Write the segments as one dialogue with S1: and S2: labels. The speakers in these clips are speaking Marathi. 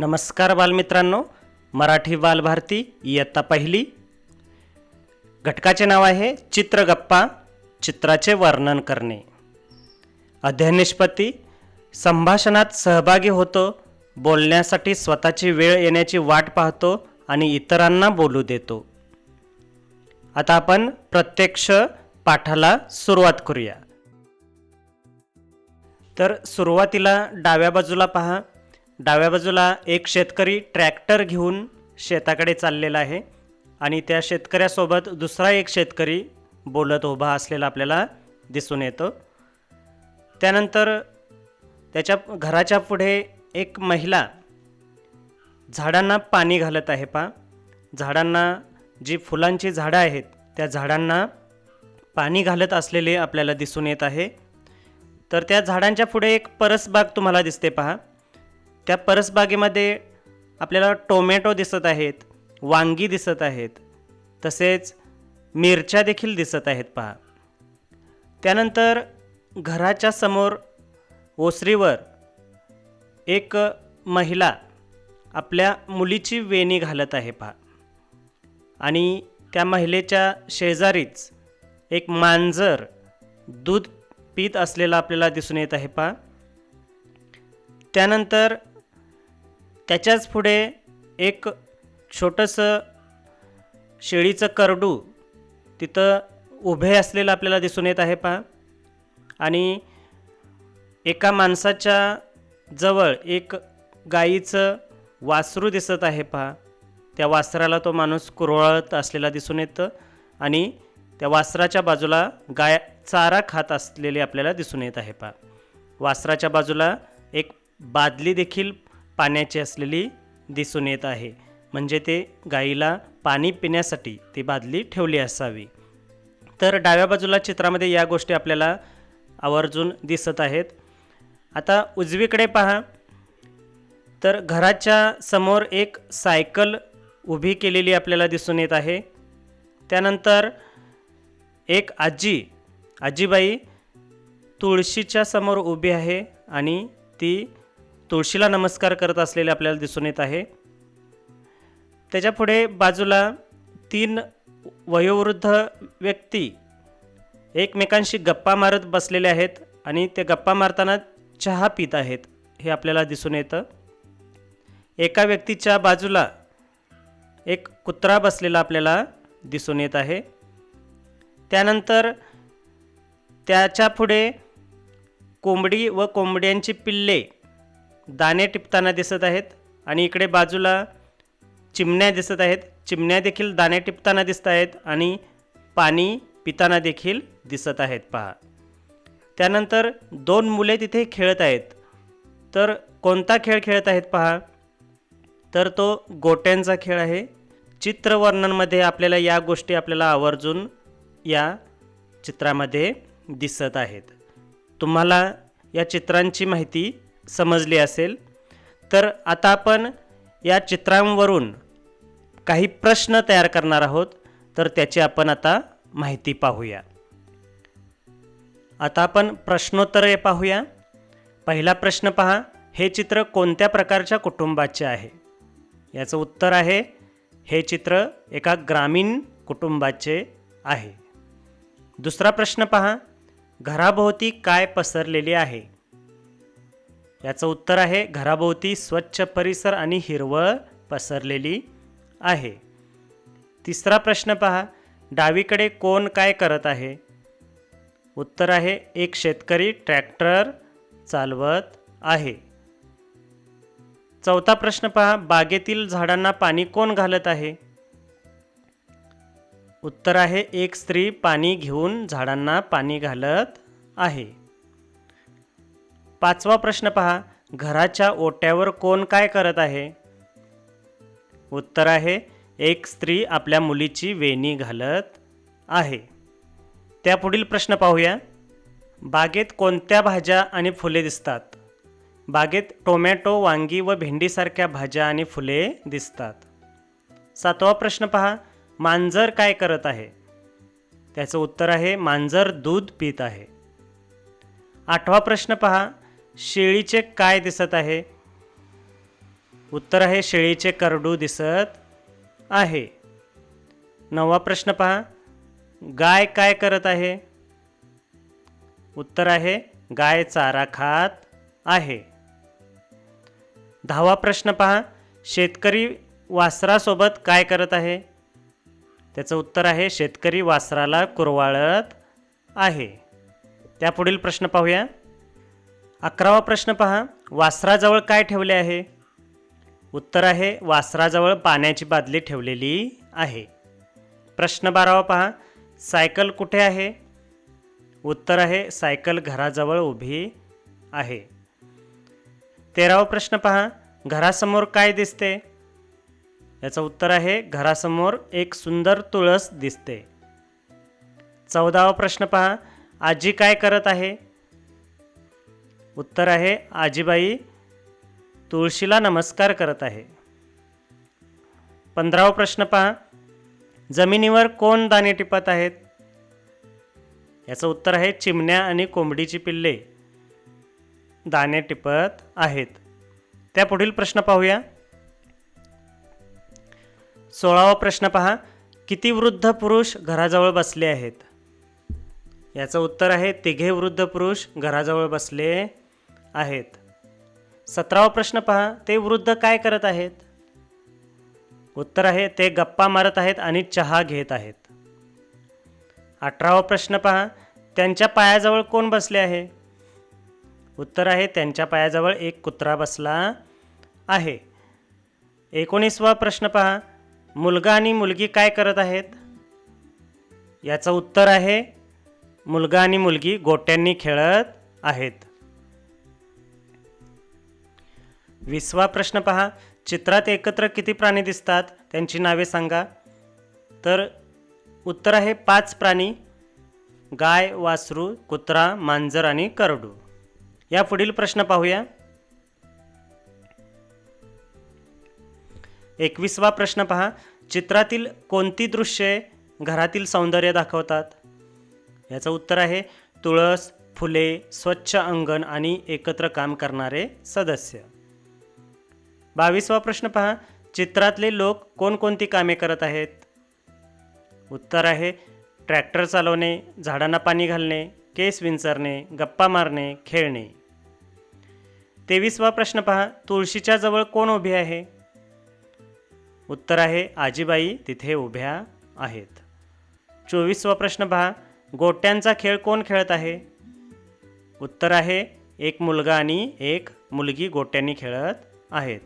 S1: नमस्कार बालमित्रांनो मराठी बालभारती इयत्ता पहिली. घटकाचे नाव आहे चित्रगप्पा चित्राचे वर्णन करणे. अध्ययनिष्पत्ती संभाषणात सहभागी होतो बोलण्यासाठी स्वतःची वेळ येण्याची वाट पाहतो आणि इतरांना बोलू देतो. आता आपण प्रत्यक्ष पाठाला सुरुवात करूया. तर सुरुवातीला डाव्या बाजूला पहा. डाव्या बाजूला एक शेतकरी ट्रॅक्टर घेऊन शेताकडे चाललेला आहे आणि त्या शेतकऱ्यासोबत दुसरा एक शेतकरी बोलत उभा असलेला आपल्याला दिसून येतो. त्यानंतर त्याच्या घराच्या पुढे एक महिला झाडांना पाणी घालत आहे पा झाडांना जी फुलांची झाडं आहेत त्या झाडांना पाणी घालत असलेले आपल्याला दिसून येत आहे. तर त्या झाडांच्या पुढे एक परसबाग तुम्हाला दिसते पहा. त्या परसबागेमध्ये आपल्याला टोमॅटो दिसत आहेत वांगी दिसत आहेत तसेच मिरच्या देखील दिसत आहेत पहा. त्यानंतर घराच्या समोर ओसरीवर एक महिला आपल्या मुलीची वेणी घालत आहे पहा. आणि त्या महिलेच्या शेजारीच एक मांजर दूध पीत असलेला आपल्याला दिसून येत आहे पहा. त्यानंतर त्याच्याच पुढे एक छोटंसं शेळीचं करडू तिथं उभे असलेलं आपल्याला दिसून येत आहे पहा. आणि एका माणसाच्या जवळ एक गाईचं वासरू दिसत आहे पहा. त्या वासराला तो माणूस कुरवळत असलेला दिसून येतं आणि त्या वासराच्या बाजूला गाय चारा खात असलेली आपल्याला दिसून येत आहे पहा. वासराच्या बाजूला एक बादली देखील पाण्याची असलेली दिसून येत आहे. म्हणजे ते गाईला पाणी पिण्यासाठी ती बादली ठेवली असावी. तर डाव्या बाजूला चित्रामध्ये या गोष्टी आपल्याला आवर्जून दिसत आहेत. आता उजवीकडे पहा. तर घराच्या समोर एक सायकल उभी केलेली आपल्याला दिसून येत आहे. त्यानंतर एक आजी आजीबाई तुळशीच्या समोर उभी आहे आणि ती तुळशीला नमस्कार करत असलेले आपल्याला दिसून येत आहे. त्याच्यापुढे बाजूला तीन वयोवृद्ध व्यक्ती एकमेकांशी गप्पा मारत बसलेले आहेत आणि ते गप्पा मारताना चहा पित आहेत हे आपल्याला दिसून येतं. एका व्यक्तीच्या बाजूला एक कुत्रा बसलेला आपल्याला दिसून येत आहे. त्यानंतर त्याच्या पुढे कोंबडी व कोंबड्यांची पिल्ले दाणे टिपताना दिसत आहेत आणि इकडे बाजूला चिमण्या दिसत आहेत. चिमण्या देखील दाणे टिपताना दिसत आहेत आणि पाणी पिताना देखील दिसत आहेत. पहा. त्यानंतर दोन मुले तिथे खेळत आहेत. तर कोणता खेळ खेळत आहेत पहा. तर तो गोट्यांचा खेळ आहे. चित्रवर्णनमध्ये आपल्याला या गोष्टी आपल्याला आवर्जून या चित्रामध्ये दिसत आहेत. तुम्हाला या चित्रांची माहिती समजली असेल. तर आता आपण या चित्रांवरून काही प्रश्न तयार करणार आहोत. तर त्याची आपण आता माहिती पाहूया. आता आपण प्रश्नोत्तरे पाहूया. पहिला प्रश्न पहा हे चित्र कोणत्या प्रकारच्या कुटुंबाचे आहे? याचं उत्तर आहे हे चित्र एका ग्रामीण कुटुंबाचे आहे. दुसरा प्रश्न पहा घराभोवती काय पसरलेले आहे? याचं उत्तर आहे घराभोवती स्वच्छ परिसर आणि हिरवळ पसरलेली आहे. तिसरा प्रश्न पहा डावीकडे कोण काय करत आहे? उत्तर आहे एक शेतकरी ट्रॅक्टर चालवत आहे. चौथा प्रश्न पहा बागेतील झाडांना पाणी कोण घालत आहे? उत्तर आहे एक स्त्री पाणी घेऊन झाडांना पाणी घालत आहे. पाचवा प्रश्न पहा. घराच्या ओट्यावर कोण काय करत आहे? उत्तर आहे एक स्त्री आपल्या मुलीची वेणी घालत आहे. त्यापुढील प्रश्न पाहूया. बागेत कोणत्या भाज्या आणि फुले दिसतात? बागेत टोमॅटो वांगी व भेंडीसारख्या भाज्या आणि फुले दिसतात. सातवा प्रश्न पहा मांजर काय करत आहे? त्याचं उत्तर आहे मांजर दूध पित आहे. आठवा प्रश्न पहा शेळीचे काय दिसत आहे? उत्तर आहे शेळीचे करडू दिसत आहे. नववा प्रश्न पहा. गाय काय करत आहे? उत्तर आहे गाय चारा खात आहे. दहावा प्रश्न पहा. शेतकरी वासरासोबत काय करत आहे? त्याचं उत्तर आहे शेतकरी वासराला कुरवाळत आहे. त्यापुढील प्रश्न पाहूया. अकरावा प्रश्न पहा. वासराजवळ काय ठेवले आहे? उत्तर आहे वासराजवळ पाण्याची बादली ठेवलेली आहे. प्रश्न बारावा पहा. सायकल कुठे आहे? उत्तर आहे सायकल घराजवळ उभी आहे. तेरावा प्रश्न पहा. घरासमोर काय दिसते? याचं उत्तर आहे घरासमोर एक सुंदर तुळस दिसते. चौदावा प्रश्न पहा. आजी काय करत आहे? उत्तर आहे आजीबाई तुळशीला नमस्कार करत आहे. पंधरावा प्रश्न पहा जमिनीवर कोण दाणे टिपत आहेत? याचं उत्तर आहे चिमण्या आणि कोंबडीची पिल्ले दाणे टिपत आहेत. त्या पुढील प्रश्न पाहूया. सोळावा प्रश्न पहा किती वृद्ध पुरुष घराजवळ बसले आहेत? याचं उत्तर आहे तिघे वृद्ध पुरुष घराजवळ बसले आहेत. सतरावा प्रश्न पहा ते वृद्ध काय करत आहेत? उत्तर आहे ते गप्पा मारत आहेत आणि चहा घेत आहेत. अठरावा प्रश्न पहा त्यांच्या पायाजवळ कोण बसले आहे? उत्तर आहे त्यांच्या पायाजवळ एक कुत्रा बसला आहे. एकोणीसवा प्रश्न पहा मुलगा आणि मुलगी काय करत आहेत? याचं उत्तर आहे मुलगा आणि मुलगी गोट्यांनी खेळत आहेत. विसवा प्रश्न पहा. चित्रात एकत्र किती प्राणी दिसतात? त्यांची नावे सांगा. तर उत्तर आहे पाच प्राणी. गाय वासरू कुत्रा मांजर आणि करडू. या पुढील प्रश्न पाहूया. एकवीसवा प्रश्न पहा. चित्रातील कोणती दृश्ये घरातील सौंदर्य दाखवतात? याचं उत्तर आहे तुळस फुले स्वच्छ अंगण आणि एकत्र काम करणारे सदस्य. बावीसवा प्रश्न पहा चित्रातले लोक कोणकोणती कामे करत आहेत? उत्तर आहे ट्रॅक्टर चालवणे झाडांना पाणी घालणे केस विंचरणे गप्पा मारणे खेळणे. तेवीसवा प्रश्न पहा तुळशीच्या जवळ कोण उभे आहे? उत्तर आहे आजीबाई तिथे उभ्या आहेत. चोवीसवा प्रश्न पहा गोट्यांचा खेळ कोण खेळत आहे? उत्तर आहे एक मुलगा आणि एक मुलगी गोट्यांनी खेळत आहेत.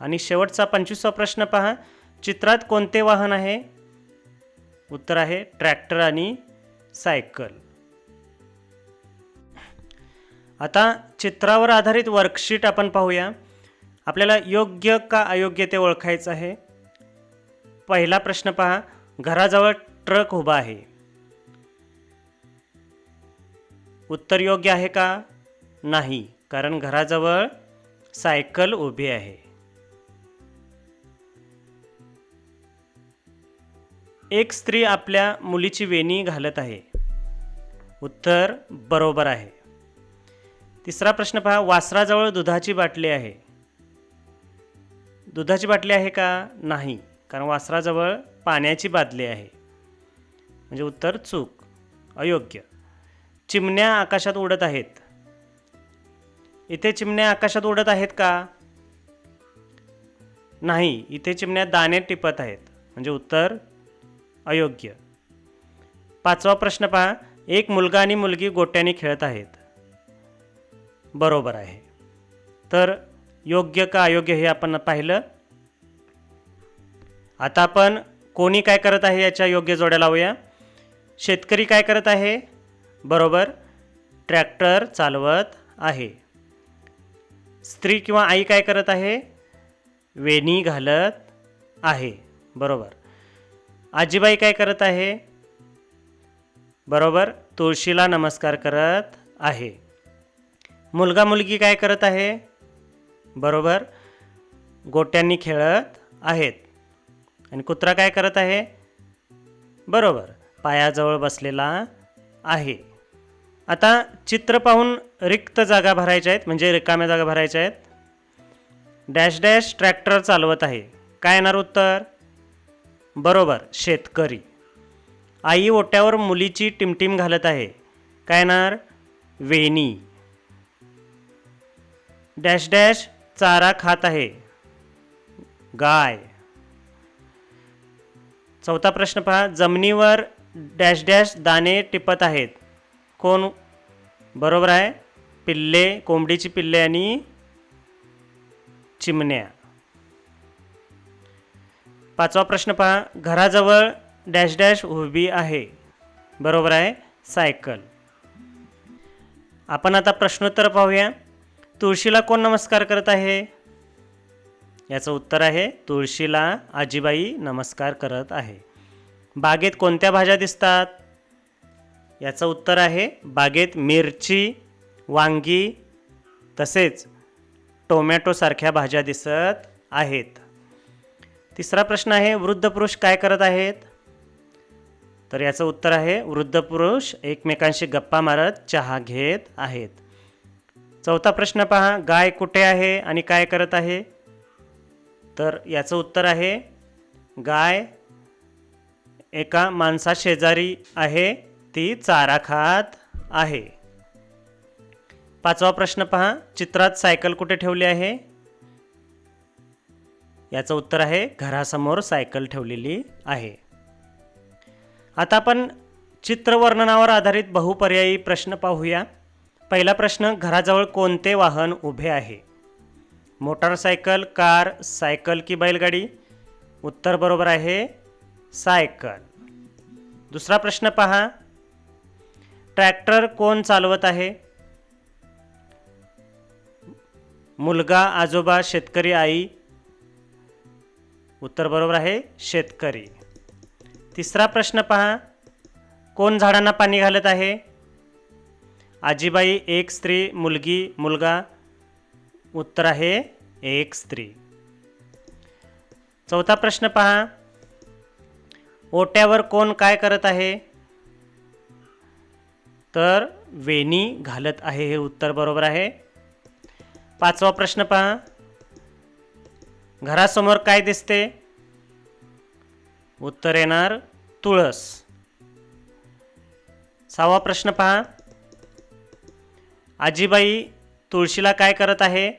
S1: आणि शेवटचा पंचवीसवा प्रश्न पहा चित्रात कोणते वाहन आहे? उत्तर आहे ट्रॅक्टर आणि सायकल. आता चित्रावर आधारित वर्कशीट आपण पाहूया. आपल्याला योग्य का अयोग्य ते ओळखायचं आहे? पहिला प्रश्न पहा घराजवळ ट्रक उभा आहे. उत्तर योग्य आहे का? नाही कारण घराजवळ सायकल उभी आहे. एक स्त्री आपल्या मुलीची वेणी घालत आहे. उत्तर बरोबर आहे. तिसरा प्रश्न पहा वासराजवळ दुधाची बाटली आहे. दुधाची बाटली आहे का? नाही कारण वासराजवळ पाण्याची बादली आहे. म्हणजे उत्तर चूक अयोग्य. चिमण्या आकाशात उडत आहेत. इथे चिमण्या आकाशात उडत आहेत का? नाही इथे चिमण्या दाणे टिपत आहेत. म्हणजे उत्तर अयोग्य. पाचवा प्रश्न पहा. एक मुलगा आणि मुलगी गोट्याने खेळत आहेत. बरोबर आहे. तर योग्य का अयोग्य हे आपण पाहिलं? आता आपण कोणी काय करत आहे याच्या योग्य जोड्या लावूया. शेतकरी काय करत आहे? बरोबर? ट्रॅक्टर चालवत आहे. स्त्री किंवा आई काय करत आहे? वेणी घालत आहे. बरोबर. आजीबाई काय करत आहे? बरोबर? तुळशीला नमस्कार करत आहे. मुलगा मुलगी काय करत आहे? बरोबर. गोट्यांनी खेळत आहेत. आणि कुत्रा काय करत आहे? बरोबर. पायाजवळ बसलेला आहे. आता चित्र पाहून रिक्त जागा भरायच्या आहेत म्हणजे रिकाम्या जागा भरायच्या आहेत. डॅश डॅश ट्रॅक्टर चालवत आहे. काय येणार उत्तर? बरोबर शेतकरी. आई ओट्यावर मुलीची टिमटिम घालत आहे. काय येणार? वेणी. डॅश डॅश चारा खात आहे. गाय. चौथा प्रश्न पहा. जमिनीवर डॅश डॅश दाणे टिपत आहेत. कोण बरोबर आहे. पिल्ले कोंबडीची पिल्ले आणि चिमण्या. पाचवा प्रश्न पहा. घराजवळ डॅश डॅश उभी आहे. बरोबर आहे. सायकल. आपण आता प्रश्नोत्तर पाहूया. तुळशीला कोण नमस्कार करत आहे? याचं उत्तर आहे तुळशीला आजीबाई नमस्कार करत आहे. बागेत कोणत्या भाज्या दिसतात? याचं उत्तर आहे बागेत मिरची वांगी तसेच टोमॅटोसारख्या भाज्या दिसत आहेत. तिसरा प्रश्न आहे वृद्ध पुरुष काय करत आहेत? तर याचं उत्तर आहे वृद्ध पुरुष एकमेकांशी गप्पा मारत चहा घेत आहेत. चौथा प्रश्न पहा गाय कुठे आहे आणि काय करत आहे? तर याचं उत्तर आहे गाय एका माणसाशेजारी आहे. ती चारा खात आहे. पाचवा प्रश्न पहा. चित्रात सायकल कुठे ठेवली आहे? याचं उत्तर आहे घरासमोर सायकल ठेवलेली आहे. आता आपण चित्रवर्णनावर आधारित बहुपर्यायी प्रश्न पाहूया. पहिला प्रश्न घराजवळ कोणते वाहन उभे आहे? मोटारसायकल कार सायकल की बैलगाडी? उत्तर बरोबर आहे सायकल. दुसरा प्रश्न पहा. ट्रॅक्टर कोण चालवत आहे? मुलगा आजोबा शेतकरी आई. उत्तर बरोबर आहे शेतकरी. तिसरा प्रश्न पहा. कोण झाडांना पाणी घालत आहे? आजीबाई एक स्त्री मुलगी मुलगा. उत्तर आहे एक स्त्री. चौथा प्रश्न पहा. ओट्यावर कोण काय करत आहे? तर वेणी घालत आहे हे उत्तर बरोबर आहे. पाचवा प्रश्न पहा. घरासमोर काय दिसते? उत्तर येणार तुळस. सहावा प्रश्न पहा. आजीबाई तुळशीला काय करत आहे?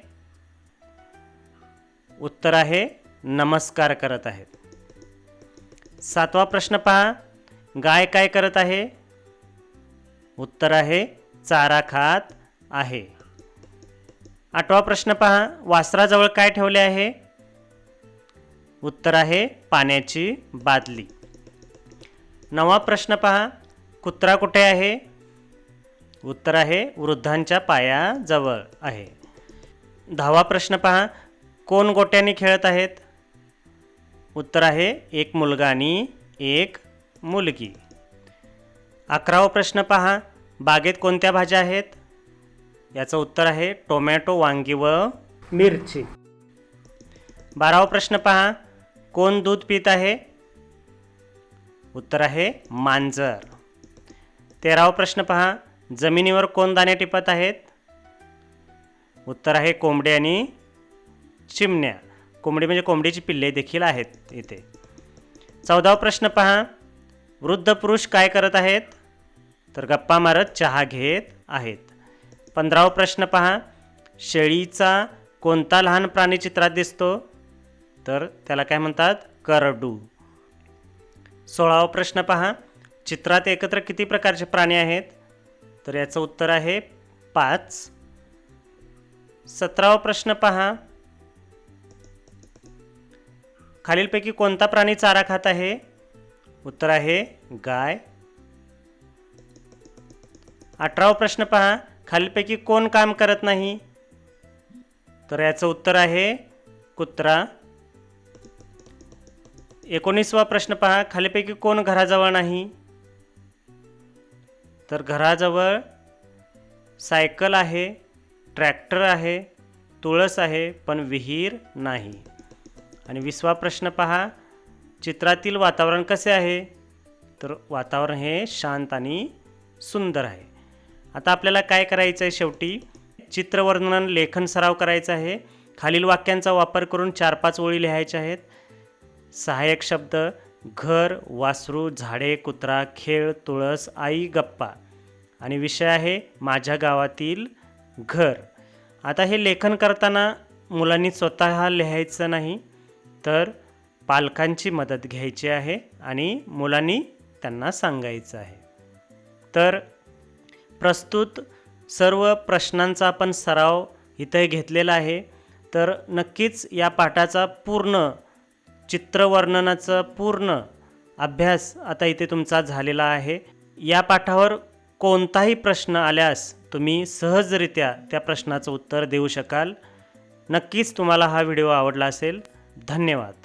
S1: उत्तर आहे नमस्कार करत आहेत सातवा प्रश्न पहा. गाय काय करत आहे? उत्तर आहे चारा खात आहे. आठवा प्रश्न पहा वासराजवळ काय ठेवले आहे? उत्तर आहे पाण्याची बादली. नवा प्रश्न पहा कुत्रा कुठे आहे? उत्तर आहे वृद्धांच्या पायाजवळ आहे. दहावा प्रश्न पहा कोण गोट्याने खेळत आहेत? उत्तर आहे एक मुलगा आणि एक मुलगी. अकरावा प्रश्न पहा. बागेत कोणत्या भाज्या आहेत? याचं उत्तर आहे टोमॅटो वांगी व मिरची. बारावा प्रश्न पहा. कोण दूध पित आहे? उत्तर आहे मांजर. तेरावा प्रश्न पहा. जमिनीवर कोण दाणे टिपत आहेत? उत्तर आहे कोंबडी आणि चिमण्या. कोंबडी म्हणजे कोंबडीची पिल्ले देखील आहेत इथे. चौदावा प्रश्न पहा. वृद्ध पुरुष काय करत आहेत? तर गप्पा मारत चहा घेत आहेत. पंधरावा प्रश्न पहा. शेळीचा कोणता लहान प्राणी चित्रात दिसतो? तर त्याला काय म्हणतात? करडू. सोळावा प्रश्न पहा. चित्रात एकत्र किती प्रकारचे प्राणी आहेत? तर याचं उत्तर आहे पाच. सतरावा प्रश्न पहा. खालीलपैकी कोणता प्राणी चारा खात आहे? उत्तर आहे गाय. अठरावा प्रश्न पहा. खालीलपैकी कोण काम करत नाही? तर याचं उत्तर आहे कुत्रा. एकोणीसवा प्रश्न पहा. खालीपैकी कोण घराजवळ नाही? तर घराजवळ सायकल आहे ट्रॅक्टर आहे तुळस आहे पण विहीर नाही. आणि विसवा प्रश्न पहा. चित्रातील वातावरण कसे आहे? तर वातावरण हे शांत आणि सुंदर आहे. आता आपल्याला काय करायचं आहे शेवटी? चित्रवर्णन लेखन सराव करायचा आहे. खालील वाक्यांचा वापर करून चार पाच ओळी लिहायच्या आहेत. सहाय्यक शब्द घर वासरू झाडे कुत्रा खेळ तुळस आई गप्पा. आणि विषय आहे माझ्या गावातील घर. आता हे लेखन करताना मुलांनी स्वतः लिहायचं नाही तर पालकांची मदत घ्यायची आहे आणि मुलांनी त्यांना सांगायचं आहे. तर प्रस्तुत सर्व प्रश्नांचा आपण सराव इथे घेतलेला आहे. तर नक्कीच या पाठाचा पूर्ण चित्रवर्णनाचा पूर्ण अभ्यास आता इथे तुमचा झालेला आहे. या पाठावर कोणताही प्रश्न आल्यास तुम्ही सहजरित्या त्या प्रश्नाचं उत्तर देऊ शकाल. नक्कीच तुम्हाला हा व्हिडिओ आवडला असेल. धन्यवाद.